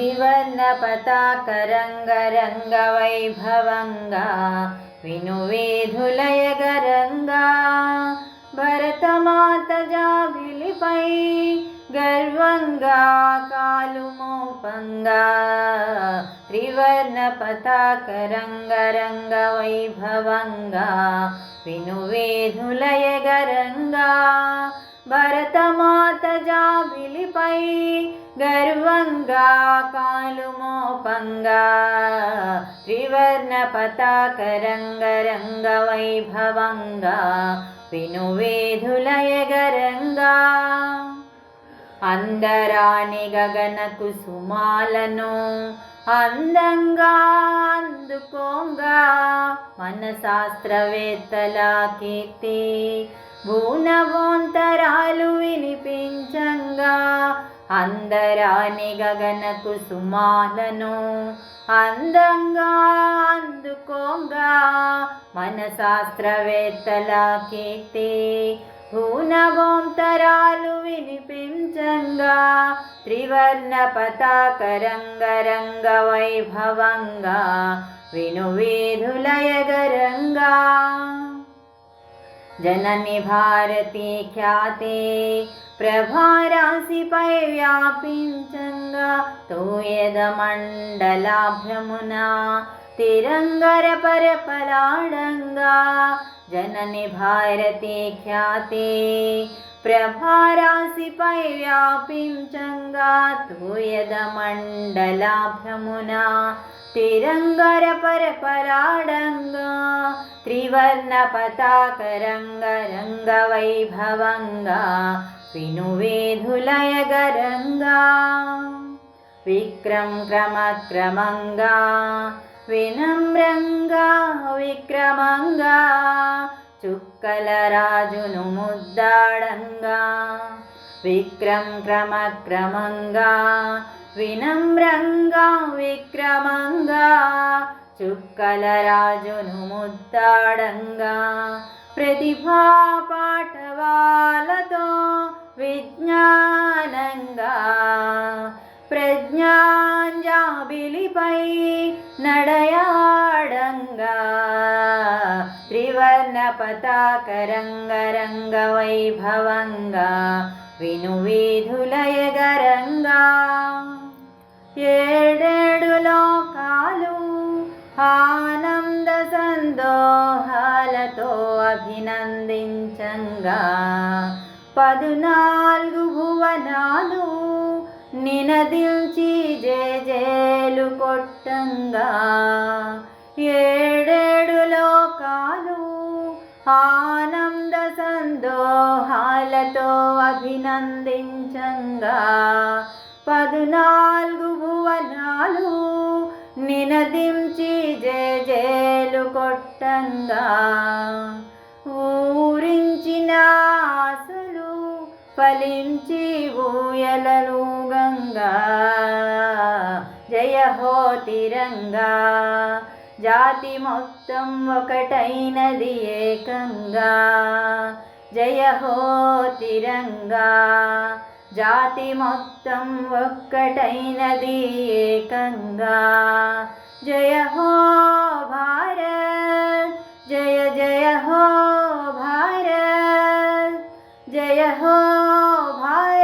త్రివర్ణ పతాకరంగ వైభవంగా వినువేధులయగరంగా భరతమాత జాబిలిపై గర్వంగా కాలు మోపంగా త్రివర్ణ పతాకరంగ వైభవంగా వినువేధులయగరంగా భరతమాత జాబిలిపై గర్వంగా కాలు మోపంగా త్రివర్ణ పతాక రంగ వైభవంగా వినువేధులయగరంగా అందరాని గగన కుసుమాలను అందంగా అందుకోంగా మన శాస్త్రవేత్తల కీర్తి భూనవోంతరాలు వినిపించంగా అందరాని గగన కుసుమాలను అందంగా అందుకోంగా మన శాస్త్రవేత్తల కీర్తి భూనవోంతరాలు వినిపించంగా త్రివర్ణ పతాక రంగరంగ వైభవంగా వినువేధులయగరంగా. జనని భారతి ఖ్యాతే ప్రభారాశిపై వ్యాపించంగా తోయద మండలాభ్రమున तिरङ्गर जननि भारते ख्याते प्रभारासि पैव्यापि चङ्गा तूयदमण्डलाभ्रमुना तिरङ्गरपरपराडङ्गा त्रिवर्णपताकरङ्गरङ्गवैभवङ्गा विनुवेधुलयगरङ्गा विक्रम क्रमक्रमङ्गा వినమ్రంగా విక్రమంగా చుక్కల రాజును ముద్దాడంగా విక్రం క్రమక్రమంగా వినమ్రంగా విక్రమంగా చుక్కల రాజును ముద్దాడంగా ప్రతిభా పాఠవాలతో విజ్ఞానంగా ప్రజ్ఞాంజాబిలిపై నడయాడంగా త్రివర్ణ పతాక రంగ వైభవంగా వినువేధులయగరంగా. ఏడేడు లోకాలు ఆనంద సందోహాలతో అభినందించంగా. పదునాలుగు భువనాలు నినదించి జేజేలు కొట్టంగా. ఏడేడు లోకాలు ఆనంద సందోహాలతో అభినందించంగా. పద్నాలుగు భువనాలు నినదించి జేజేలు కొట్టంగా. ఊరించిన ఆశలు ఫలించి ఎలను గంగా జయ హో తిరంగా జాతి మొత్తం ఒకటైనది ఏకంగా. జయ హో తిరంగా జాతి మొత్తం ఒక్కటైనది ఏకంగా. జయ హో భారత్ జయ జయ హో భారత్. జయ హో భారత్.